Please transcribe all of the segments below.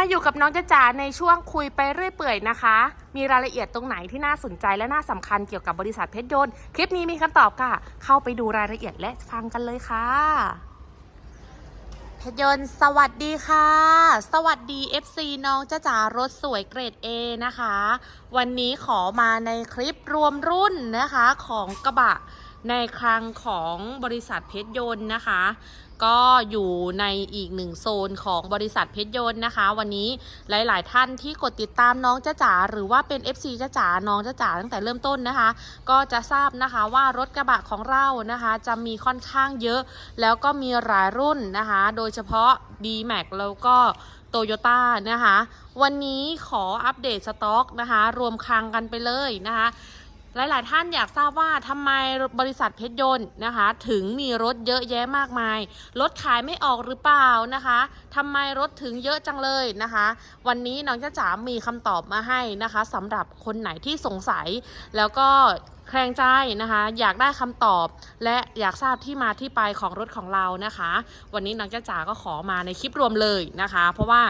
มาอยู่กับน้องจ๊ะจ๋าในช่วงคุยไปเรื่อยเปื่อยนะคะ มีรายละเอียดตรงไหนที่น่าสนใจและน่าสำคัญเกี่ยวกับบริษัทเพชรยนต์ คลิปนี้มีคำตอบค่ะ เข้าไปดูรายละเอียดและฟังกันเลยค่ะ เพชรยนต์สวัสดีค่ะ สวัสดี FC น้องจ๊ะจ๋ารถสวยเกรด A นะคะ วันนี้ขอมาในคลิปรวมรุ่นนะคะของกระบะ ในคลังของบริษัทเพชรยนต์นะคะ ก็อยู่ในอีกหนึ่งโซนของบริษัทเพชรยนต์นะคะ วันนี้หลาย ๆ ท่านที่กดติดตามน้องจ๊ะจ๋าหรือว่าเป็น FC จ๊ะจ๋าน้องจ๊ะจ๋าตั้งแต่เริ่มต้นนะคะ ก็จะทราบนะคะว่ารถกระบะของเรานะคะ จะมีค่อนข้างเยอะ แล้วก็มีหลายรุ่นนะคะ โดยเฉพาะ D-Max แล้วก็โตโยต้านะคะ วันนี้ขออัปเดตสต็อกนะคะ รวมคลังกันไปเลยนะคะ หลาย ๆ ท่านอยากทราบว่าทำไมบริษัทเพชรยนต์นะคะ ถึงมีรถเยอะแยะมากมาย รถขายไม่ออกหรือเปล่านะคะทำไมรถถึงเยอะจังเลยนะคะ วันนี้น้องจ้าจ๋ามีคำตอบมาให้นะคะสำหรับคนไหนที่สงสัย แล้วก็แคลงใจนะคะ อยากได้คำตอบ และอยากทราบที่มาที่ไปของรถของเรานะคะ วันนี้น้องจ้าจ๋าก็ขอมาในคลิปรวมเลยนะคะ เพราะว่า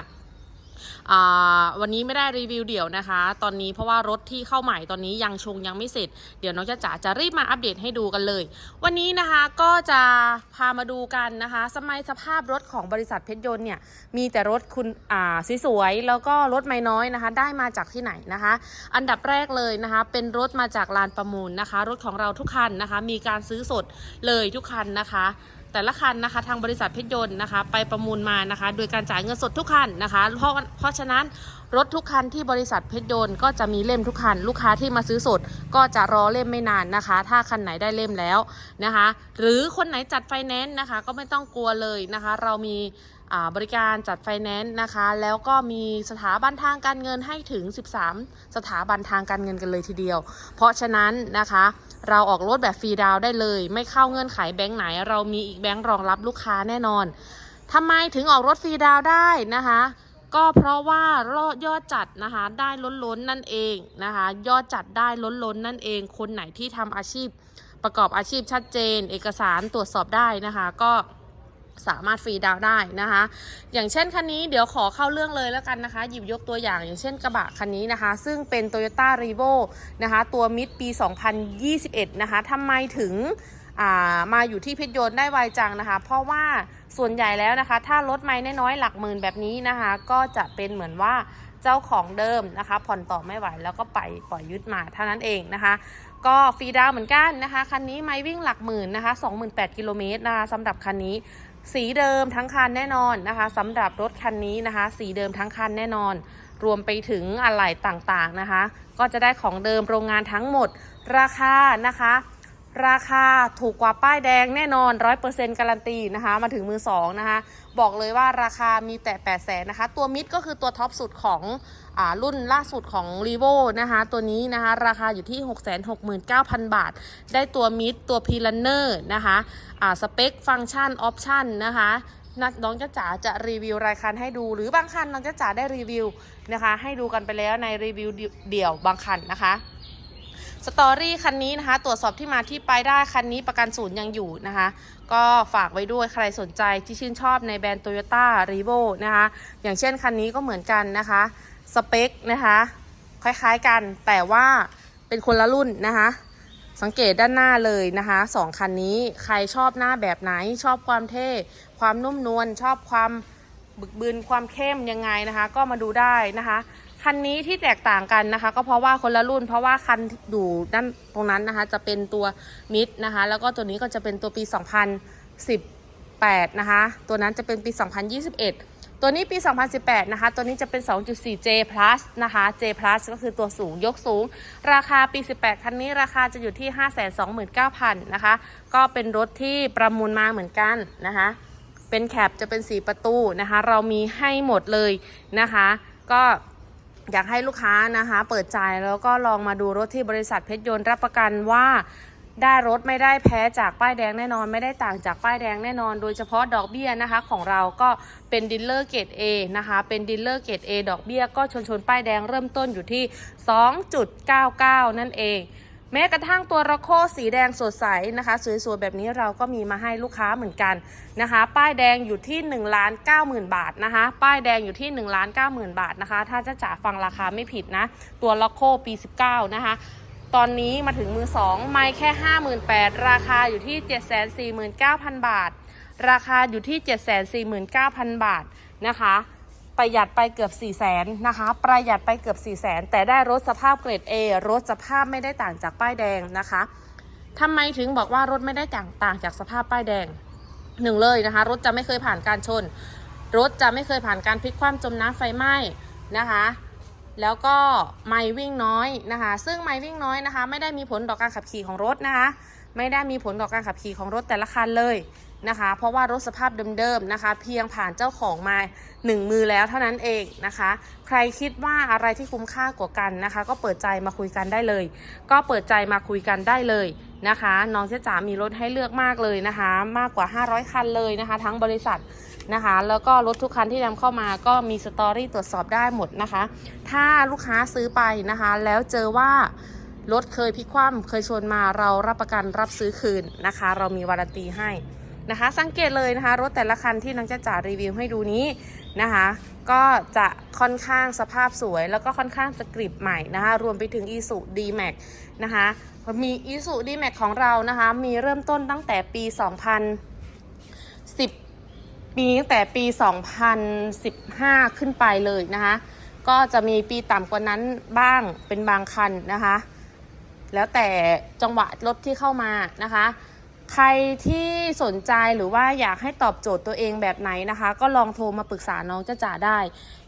วันนี้ไม่ได้รีวิวเดี่ยวนะคะ ตอนนี้เพราะว่ารถที่เข้าใหม่ตอนนี้ยังชงยังไม่เสร็จ เดี๋ยวน้องจ๊ะจ๋าจะรีบมาอัปเดตให้ดูกันเลย วันนี้นะคะก็จะพามาดูกันนะคะสมัยสภาพรถของบริษัทเพชรยนต์เนี่ยมีแต่รถคุณอ่าสวยๆแล้วก็รถไม่น้อยนะคะ ได้มาจากที่ไหนนะคะ อันดับแรกเลยนะคะ เป็นรถมาจากลานประมูลนะคะ รถของเราทุกคันนะคะ มีการซื้อสดเลยทุกคันนะคะ แต่ละคันนะคะ ทางบริษัทเพชรยนต์นะคะ ไปประมูลมานะคะ โดยการจ่ายเงินสดทุกคันนะคะ เพราะเพราะฉะนั้นรถทุกคันที่บริษัทเพชรยนต์ก็จะมีเล่มทุกคัน ลูกค้าที่มาซื้อสดก็จะรอเล่มไม่นานนะคะ ถ้าคันไหนได้เล่มแล้วนะคะ หรือคนไหนจัดไฟแนนซ์นะคะ ก็ไม่ต้องกลัวเลยนะคะ เรามี บริการจัดไฟแนนซ์นะคะ แล้วก็มีสถาบันทางการเงินให้ถึง 13 สถาบันทางการเงินกันเลยทีเดียว เพราะฉะนั้นนะคะ เราออกรถแบบฟรีดาวได้เลย ไม่เข้าเงื่อนไขแบงค์ไหน เรามีอีกแบงค์รองรับลูกค้าแน่นอนทำไมถึงออกรถฟรีดาวได้นะคะก็เพราะว่ายอดจัดนะคะได้ล้นล้นนั่นเองนะคะยอดจัดได้ล้นล้นนั่นเอง คนไหนที่ทำอาชีพ ประกอบอาชีพชัดเจน เอกสารตรวจสอบได้นะคะ ก็ สามารถฟรีดาวได้นะคะ อย่างเช่นคันนี้เดี๋ยวขอเข้าเรื่องเลยแล้วกันนะคะ หยิบยกตัวอย่างอย่างเช่นกระบะคันนี้นะคะ ซึ่งเป็น Toyota r e v o นะคะตัวมิดปี 2021 นะคะทำไมถึงามาอยู่ที่เพชรยนต์ได้ไวจังนะคะ เพราะว่าส่วนใหญ่แล้วนะคะ ถ้ารถไม่น้อยๆหลักหมื่นแบบนี้นะคะ ก็จะเป็นเหมือนว่าเจ้าของเดิมนะคะ ผ่อนต่อไม่ไหวแล้วก็ไปปล่อยยึดมาเท่านั้นเองนะคะ ก็ฟรีดาวเหมือนกันนะคะ คันนี้ไม่วิ่งหลักหมื่นนะคะ28กิโลเมตรนะคะสำหรับคันนี้ สีเดิมทั้งคันแน่นอนนะคะสำหรับรถคันนี้นะคะ สีเดิมทั้งคันแน่นอน รวมไปถึงอะไหล่ต่างๆนะคะ ก็จะได้ของเดิมโรงงานทั้งหมดราคานะคะ ราคาถูกกว่าป้ายแดงแน่นอน 100%การันตีนะคะ มาถึงมือสองนะคะ บอกเลยว่าราคามีแต่ 8 0 0แสนนะคะ ตัวมิดก็คือตัวท็อปสุดของอรุ่นล่าสุดของ r e v o นะคะ ตัวนี้นะคะ ราคาอยู่ที่ 669,000 บาท ได้ตัวมิดตัวพีลันเนอร์นะคะสเปค ฟังก์ชัน ออปชันนะคะนักน้องจ้าจ๋าจะรีวิวรายคันให้ดู หรือบางคันน้องจ้าจ๋าได้รีวิวนะคะ ให้ดูกันไปแล้วในรีวิวเดี่ยวบางคันนะคะ สตอรี่คันนี้นะคะ ตรวจสอบที่มาที่ไปได้คันนี้ประกันศูนย์ยังอยู่นะคะ ก็ฝากไว้ด้วยใครสนใจที่ชื่นชอบในแบรนด์ Toyota r e v o นะคะ อย่างเช่นคันนี้ก็เหมือนกันนะคะ สเปคนะคะ คล้ายๆกันแต่ว่าเป็นคนละรุ่นนะคะ สังเกตด้านหน้าเลยนะคะสองคันนี้ใครชอบหน้าแบบไหนชอบความเท่ ความนุ่มนวลชอบความบึกบืนความเข้มยังไงนะคะ ก็มาดูได้นะคะ คันนี้ที่แตกต่างกันนะคะ ก็เพราะว่าคนละรุ่น เพราะว่าคันอยู่ด้านตรงนั้นนะคะ จะเป็นตัวมิดนะคะ แล้วก็ตัวนี้ก็จะเป็นตัวปี 2018 นะคะ ตัวนั้นจะเป็นปี 2021 ตัวนี้ปี 2018 นะคะ ตัวนี้จะเป็น 2.4J plus นะคะ J plus ก็คือตัวสูงยกสูง ราคาปี 18 คันนี้ราคาจะอยู่ที่ 529,000 นะคะ ก็เป็นรถที่ประมูลมาเหมือนกันนะคะเป็นแคปจะเป็น4ประตูนะคะ เรามีให้หมดเลยนะคะ ก็ อยากให้ลูกค้านะคะ เปิดใจแล้วก็ลองมาดูรถที่บริษัทเพชรยนต์รับประกันว่าได้รถไม่ได้แพ้จากป้ายแดงแน่นอน ไม่ได้ต่างจากป้ายแดงแน่นอน โดยเฉพาะดอกเบี้ยนะคะของเราก็เป็นดิลเลอร์เกรด A นะคะเป็นดิลเลอร์เกรด A ดอกเบี้ยก็ชนชนป้ายแดงเริ่มต้นอยู่ที่ 2.99 นั่นเอง แม้กระทั่งตัวระโคสีแดงสดใสนะคะ สวยๆ แบบนี้เราก็มีมาให้ลูกค้าเหมือนกันนะคะ ป้ายแดงอยู่ที่1นึ่งล้านเก้าหมื่นบาทนะคะ ป้ายแดงอยู่ที่1นึ่งล้านเก้าหมื่นบาทนะคะ ถ้าจะจ่าฟังราคาไม่ผิดนะ ตัวระโคปี 19 นะคะ ตอนนี้มาถึงมือ 2 ไม่แค่ 58,000 ราคาอยู่ที่ 749,000 บาท ราคาอยู่ที่ 749,000 บาทนะคะ ประหยัดไปเกือบ4 0 0แสนนะคะ ประหยัดไปเกือบ4 0 0แสนแต่ได้รถสภาพเกรด A รถสภาพไม่ได้ต่างจากป้ายแดงนะคะทำไมถึงบอกว่ารถไม่ได้ต่างต่างจากสภาพป้ายแดงหนึ่งเลยนะคะ รถจะไม่เคยผ่านการชน รถจะไม่เคยผ่านการพลิกคว่ำจมน้ำไฟไหม้นะคะ แล้วก็ไม่วิ่งน้อยนะคะ ซึ่งไม่วิ่งน้อยนะคะ ไม่ได้มีผลต่อการขับขี่ของรถนะคะ ไม่ได้มีผลต่อการขับขี่ของรถแต่ละคันเลย นะคะ เพราะว่ารถสภาพเดิมๆนะคะ เพียงผ่านเจ้าของมาหนึ่งมือแล้วเท่านั้นเองนะคะ ใครคิดว่าอะไรที่คุ้มค่ากว่ากันนะคะ ก็เปิดใจมาคุยกันได้เลย ก็เปิดใจมาคุยกันได้เลยนะคะน้องเจ๊จ๋ามีรถให้เลือกมากเลยนะคะ มากกว่า 500 คันเลยนะคะ ทั้งบริษัทนะคะ แล้วก็รถทุกคันที่นำเข้ามาก็มีสตอรี่ตรวจสอบได้หมดนะคะ ถ้าลูกค้าซื้อไปนะคะ แล้วเจอว่ารถเคยพิคว่ำเคยชนมาเรารับประกันรับซื้อคืนนะคะ เรามีวารันตีให้ นะคะ สังเกตเลยนะคะ รถแต่ละคันที่น้องจะจ่ารีวิวให้ดูนี้นะคะ ก็จะค่อนข้างสภาพสวย แล้วก็ค่อนข้างจะกริบใหม่นะคะ รวมไปถึง i s u d m a x นะคะมี i s u d m a x ของเรานะคะ มีเริ่มต้นตั้งแต่ปี 2010ปีตั้งแต่ปี 2015 ขึ้นไปเลยนะคะ ก็จะมีปีต่ำกว่านั้นบ้างเป็นบางคันนะคะ แล้วแต่จังหวะรถที่เข้ามานะคะ ใครที่สนใจหรือว่าอยากให้ตอบโจทย์ตัวเองแบบไหนนะคะ ก็ลองโทรมาปรึกษาน้องจ้าจ๋าได้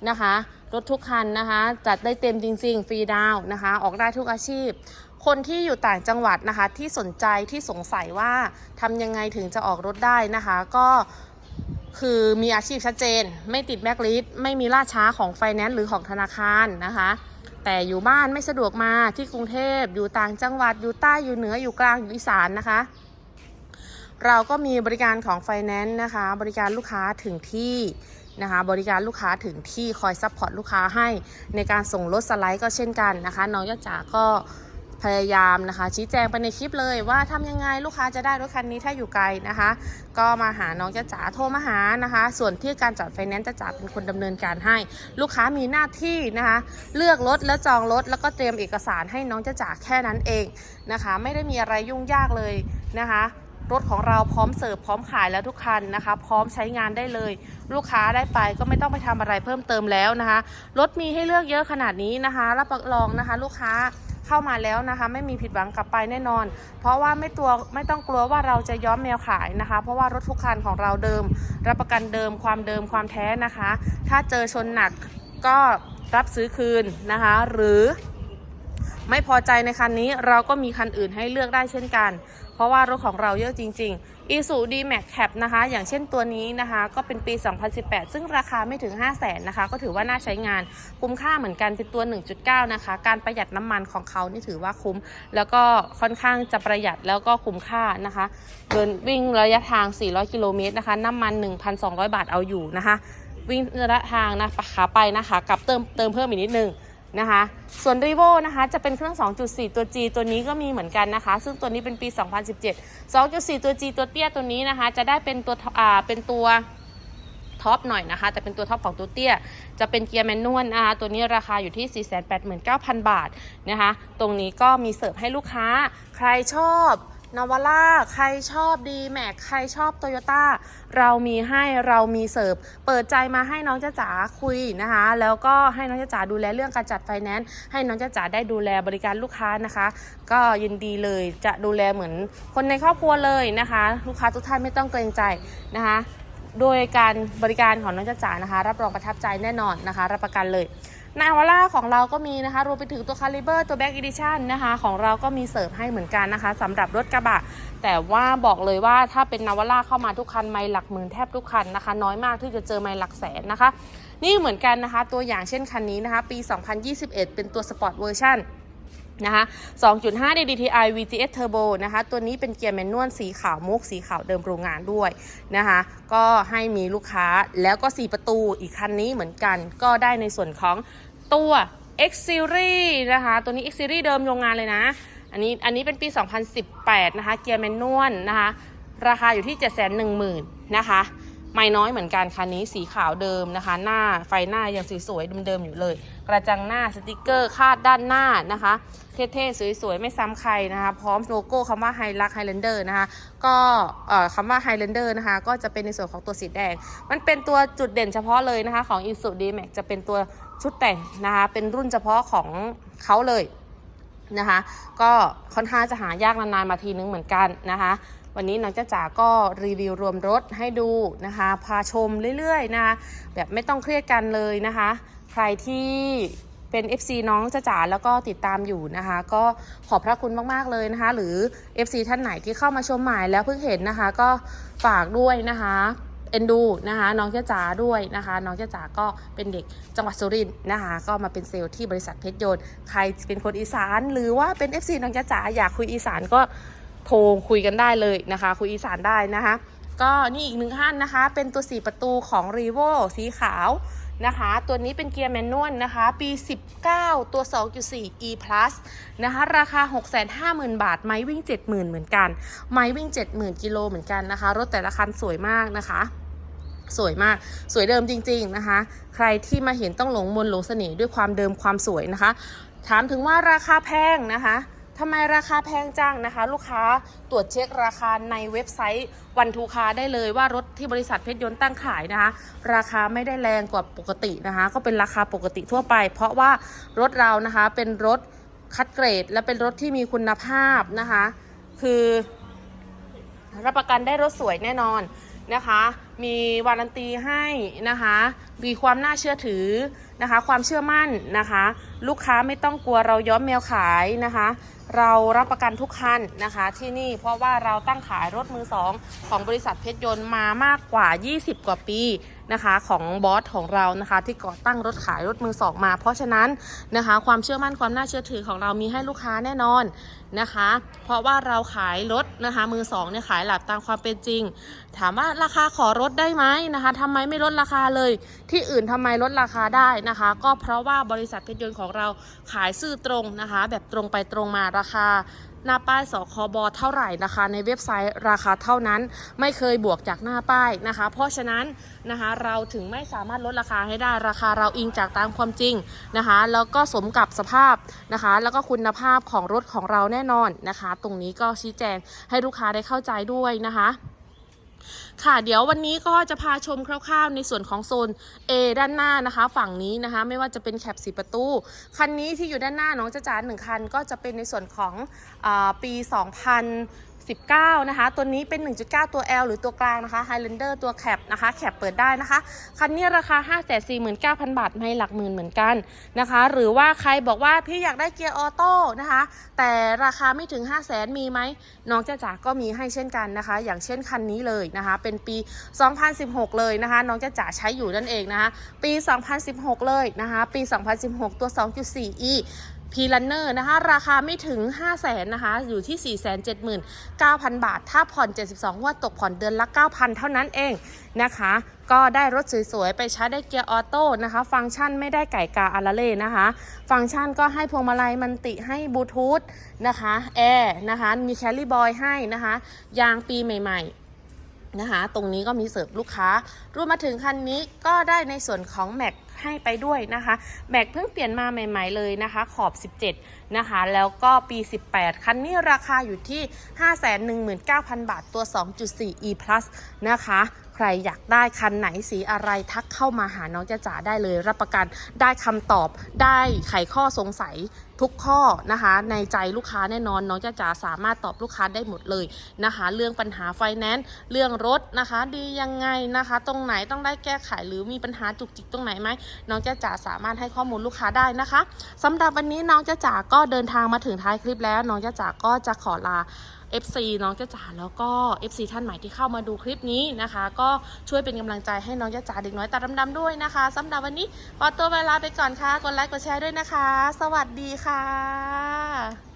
นะคะ รถทุกคันนะคะ จัดได้เต็มจริงๆ ฟรีดาวนะคะ ออกได้ทุกอาชีพ คนที่อยู่ต่างจังหวัดนะคะ ที่สนใจที่สงสัยว่าทำยังไงถึงจะออกรถได้นะคะ ก็คือมีอาชีพชัดเจน ไม่ติดแบ็กลิสต์ไม่มีล่าช้าของไฟแนนซ์หรือของธนาคารนะคะ แต่อยู่บ้านไม่สะดวกมาที่กรุงเทพอยู่ต่างจังหวัดอยู่ใต้อยู่เหนืออยู่กลางอยู่อีสานนะคะ เราก็มีบริการของไฟแนนซ์นะคะ บริการลูกค้าถึงที่นะคะ บริการลูกค้าถึงที่คอยซัพพอร์ตลูกค้าให้ในการส่งรถสไลด์ก็เช่นกันนะคะ น้องยะจ๋าก็พยายามนะคะ ชี้แจงไปในคลิปเลยว่าทำยังไงลูกค้าจะได้รถคันนี้ถ้าอยู่ไกลนะคะ ก็มาหาน้องจ้าจ๋าโทรมาหานะคะ ส่วนที่การจัดไฟแนนซ์จ้าจ๋าเป็นคนดำเนินการให้ ลูกค้ามีหน้าที่นะคะ เลือกรถแล้วจองรถแล้วก็เตรียมเอกสารให้น้องจ้าจ๋าแค่นั้นเองนะคะ ไม่ได้มีอะไรยุ่งยากเลยนะคะ รถของเราพร้อมเสิร์ฟพร้อมขายแล้วทุกคันนะคะ พร้อมใช้งานได้เลย ลูกค้าได้ไปก็ไม่ต้องไปทำอะไรเพิ่มเติมแล้วนะคะ รถมีให้เลือกเยอะขนาดนี้นะคะ รับรองนะคะ ลูกค้าเข้ามาแล้วนะคะ ไม่มีผิดหวังกลับไปแน่นอน เพราะว่าไม่ตัวไม่ต้องกลัวว่าเราจะย้อมแมวขายนะคะ เพราะว่ารถทุกคันของเราเดิม รับประกันเดิมความเดิมความแท้นะคะ ถ้าเจอชนหนักก็รับซื้อคืนนะคะ หรือไม่พอใจในคันนี้เราก็มีคันอื่นให้เลือกได้เช่นกัน ราะว่ารถของเราเยอะจริง ๆ i s u d m a x Cap นะคะ อย่างเช่นตัวนี้นะคะ ก็เป็นปี 2018 ซึ่งราคาไม่ถึง 5 0 0แสนนะคะ ก็ถือว่าน่าใช้งานคุ้มค่าเหมือนกันเป็นตัว 1.9 นะคะ การประหยัดน้ำมันของเขานี่ถือว่าคุ้ม แล้วก็ค่อนข้างจะประหยัดแล้วก็คุ้มค่านะคะเดินวิ่งระยะทาง 400 กิโลเมตรนะคะ น้ำมัน 1,200 บาทเอาอยู่นะคะ วิ่งระยะทางนะขาไปนะคะ กลับเติมเติมเพิ่มอีกนิดนึง นะคะ ส่วน r ีโวนะคะจะเป็นเครื่อง 2.4 ตัว G ตัวนี้ก็มีเหมือนกันนะคะ ซึ่งตัวนี้เป็นปี 2017 2.4 ตัว G ตัวเตี้ยตัวนี้นะคะ จะได้เป็นตัวอ่าเป็นตัวท็อปหน่อยนะคะ แต่เป็นตัวท็อปของตัวเตี้ย จะเป็นเกียร์แมนนวลนะคะตัวนี้ราคาอยู่ที่ 489,000 บาทนะคะ ตรงนี้ก็มีเสิร์ฟให้ลูกค้า ใครชอบ นวาร่าใครชอบดีแม็กใครชอบโตโยต้าเรามีให้เรามีเสิร์ฟ เปิดใจมาให้น้องจ้าจ๋าคุยนะคะ แล้วก็ให้น้องจ้าจ๋าดูแลเรื่องการจัดไฟแนนซ์ให้น้องจ้าจ๋าได้ดูแลบริการลูกค้านะคะ ก็ยินดีเลยจะดูแลเหมือนคนในครอบครัวเลยนะคะ ลูกค้าทุกท่านไม่ต้องเกรงใจนะคะ โดยการบริการของน้องจ้าจ๋านะคะ รับรองประทับใจแน่นอนนะคะ รับประกันเลย นาวาร่าของเราก็มีนะคะ รวมไปถึงตัวคาลิเบอร์ตัวแบ็กอีดิชันนะคะ ของเราก็มีเสิร์ฟให้เหมือนกันนะคะสำหรับรถกระบะ แต่ว่าบอกเลยว่าถ้าเป็นนาวาร่าเข้ามาทุกคัน ไม่หลักหมื่นแทบทุกคันนะคะ น้อยมากที่จะเจอไม่หลักแสนนะคะ นี่เหมือนกันนะคะ ตัวอย่างเช่นคันนี้นะคะ ปี 2021 เป็นตัวสปอร์ตเวอร์ชัน นะคะ2.5 DDTI VTS Turbo นะคะ ตัวนี้เป็นเกียร์แมนนวลสีขาวมุกสีขาวเดิมโรงงานด้วยนะคะ ก็ให้มีลูกค้าแล้วก็ 4 ประตูอีกคันนี้เหมือนกัน ก็ได้ในส่วนของตัว X Series นะคะ ตัวนี้ X Series เดิมโรงงานเลยนะ อันนี้ อันนี้เป็นปี 2018 นะคะ เกียร์แมนนวลนะคะ ราคาอยู่ที่ 710,000 นะคะ ไม่น้อยเหมือนกันคันนี้สีขาวเดิมนะคะ หน้าไฟหน้ายังสวยๆเดิมๆอยู่เลย กระจังหน้าสติกเกอร์คาดด้านหน้านะคะเท่ๆสวยๆ ไม่ซ้ำใครนะคะ พร้อมโลโก้คำว่าไฮลักไฮแลนเดอร์นะคะ ก็คำว่าไฮแลนเดอร์นะคะ ก็จะเป็นในส่วนของตัวสีแดง มันเป็นตัวจุดเด่นเฉพาะเลยนะคะ ของ i s u d m a x จะเป็นตัวชุดแต่งนะคะ เป็นรุ่นเฉพาะของเขาเลยนะคะ ก็ค่อนข้างจะหายากนานๆมาทีนึงเหมือนกันนะคะ วันนี้น้องจ้าจ๋าก็รีวิวรวมรถให้ดูนะคะ พาชมเรื่อยๆนะคะแบบไม่ต้องเครียดกันเลยนะคะ ใครที่เป็น FC น้องจ้าจ๋าแล้วก็ติดตามอยู่นะคะ ก็ขอบพระคุณมาก ๆ เลยนะคะ หรือ FC ท่านไหนที่เข้ามาชมใหม่แล้วเพิ่งเห็นนะคะ ก็ฝากด้วยนะคะเอ็นดูนะคะ น้องจ้าจ๋าด้วยนะคะ น้องจ้าจ๋าก็เป็นเด็กจังหวัดสุรินทร์นะคะ ก็มาเป็นเซลล์ที่บริษัทเพชรยนต์ใครเป็นคนอีสาน หรือว่าเป็น FC น้องจ้าจ๋าอยากคุยอีสานก็ โทรคุยกันได้เลยนะคะ คุยอีสานได้นะคะ ก็นี่อีกหนึ่งท่านนะคะ เป็นตัว 4 ประตูของ r e v o สีขาวนะคะ ตัวนี้เป็นเกียร์แมนนวลนะคะ ปี 19 ตัว 2.4 e plus นะคะ ราคา 650,000 บาท ไม้วิ่ง 70,000 เหมือนกัน ไม้วิ่ง 70,000 กิโลเหมือนกันนะคะ รถแต่ละคันสวยมากนะคะ สวยมาก สวยเดิมจริง ๆ นะคะ ใครที่มาเห็นต้องหลงมนหลงเสน่ห์ด้วยความเดิมความสวยนะคะ ถามถึงว่าราคาแพงนะคะ ทำไมราคาแพงจังนะคะ ลูกค้าตรวจเช็คราคาในเว็บไซต์วันทูคาได้เลยว่ารถที่บริษัทเพชรยนต์ตั้งขายนะคะ ราคาไม่ได้แรงกว่าปกตินะคะ ก็เป็นราคาปกติทั่วไป เพราะว่ารถเรานะคะเป็นรถคัดเกรด และเป็นรถที่มีคุณภาพนะคะ คือรับประกันได้รถสวยแน่นอนนะคะ มีวารันตีให้นะคะ มีความน่าเชื่อถือนะคะ ความเชื่อมั่นนะคะ ลูกค้าไม่ต้องกลัวเราย้อมแมวขายนะคะ เรารับประกันทุกคันนะคะ ที่นี่เพราะว่าเราตั้งขายรถมือสองของบริษัทเพชรยนต์มามากกว่า 20 กว่าปี นะคะของบอสของเรานะคะ ที่ก่อตั้งรถขายรถมือสองมา เพราะฉะนั้นนะคะความเชื่อมั่นความน่าเชื่อถือของเรามีให้ลูกค้าแน่นอนนะคะ เพราะว่าเราขายรถนะคะมือสองเนี่ยขายหลักตามความเป็นจริง ถามว่าราคาขอลดได้ไหมนะคะทำไมไม่ลดราคาเลย ที่อื่นทำไมลดราคาได้นะคะ ก็เพราะว่าบริษัทเพชรยนต์ของเราขายซื่อตรงนะคะ แบบตรงไปตรงมาราคา หน้าป้ายสคบเท่าไหร่นะคะ ในเว็บไซต์ราคาเท่านั้นไม่เคยบวกจากหน้าป้ายนะคะ เพราะฉะนั้นนะคะเราถึงไม่สามารถลดราคาให้ได้ราคาเราอิงจากตามความจริงนะคะ แล้วก็สมกับสภาพนะคะ แล้วก็คุณภาพของรถของเราแน่นอนนะคะ ตรงนี้ก็ชี้แจงให้ลูกค้าได้เข้าใจด้วยนะคะ ค่ะเดี๋ยววันนี้ก็จะพาชมคร่าวๆ ในส่วนของโซน A ด้านหน้านะคะ ฝั่งนี้นะคะ ไม่ว่าจะเป็นแคปสีประตู คันนี้ที่อยู่ด้านหน้าน้องจะจาหนึ่งคัน ก็จะเป็นในส่วนของอปี 2019 นะคะ ตัวนี้เป็น 1.9 ตัว L หรือตัวกลางนะคะ Highlander ตัวแคปนะคะแคปเปิดได้นะคะ คันนี้ราคา 549,000 บาทไม่หลักหมื่นเหมือนกันนะคะ หรือว่าใครบอกว่าพี่อยากได้เกียร์ออโต้นะคะ แต่ราคาไม่ถึง 5 0 0 0 0 0มีไหมน้องจ้าจ๋าก็มีให้เช่นกันนะคะ อย่างเช่นคันนี้เลยนะคะเป็นปี 2016 เลยนะคะ น้องจ้าจ๋าใช้อยู่นั่นเองนะคะ ปี 2016 เลยนะคะ ปี 2016 ตัว 2.4e พีลันเนอร์นะคะ ราคาไม่ถึง 5 0 0แสนนะคะ อยู่ที่ 479,000 บาท ถ้าผ่อน 72งว่าตกผ่อนเดือนละ 9,000 เท่านั้นเองนะคะ ก็ได้รถสวยๆ ไปใช้ได้เกียร์ออโต้นะคะ ฟังก์ชันไม่ได้ไก่กาอาราเล่นะคะ ฟังก์ชันก็ให้พวงมาลัยมันติให้บลูทูธนะคะแอร์นะคะ มีแคลรี่บอยให้นะคะ ยางปีใหม่ ๆ นะคะ ตรงนี้ก็มีเสิร์ฟลูกค้ารวมมาถึงคันนี้ก็ได้ในส่วนของแม็กให้ไปด้วยนะคะแม็กเพิ่งเปลี่ยนมาใหม่ๆเลยนะคะ ขอบ 17 นะคะ แล้วก็ปี 18 คันนี้ราคาอยู่ที่ 519,000 บาทตัว 2.4 e plus นะคะ รอยากได้คันไหนสีอะไรทักเข้ามาหาน้องจ้าจ๋าได้เลย รับประกันได้คำตอบได้ไขข้อสงสัยทุกข้อนะคะในใจลูกค้าแน่นอนน้องจ้าจ๋าสามารถตอบลูกค้าได้หมดเลยนะคะ เรื่องปัญหาไฟแนนซ์เรื่องรถนะคะ ดียังไงนะคะ ตรงไหนต้องได้แก้ไขหรือมีปัญหาจุกจิกตรงไหนไหมน้องจ้าจ๋าสามารถให้ข้อมูลลูกค้าได้นะคะสำหรับวันนี้น้องจ้าจ๋าก็เดินทางมาถึงท้ายคลิปแล้วน้องจ้าจ๋าก็จะขอลา FC น้องจ้าจ๋าแล้วก็ FC ท่านใหม่ที่เข้ามาดูคลิปนี้นะคะ ก็ช่วยเป็นกำลังใจให้น้องจ้าจ๋าเด็กน้อยตาดำๆด้วยนะคะสำหรับวันนี้ขอตัวเวลาไปก่อนค่ะกดไลค์กดแชร์ด้วยนะคะ สวัสดีค่ะ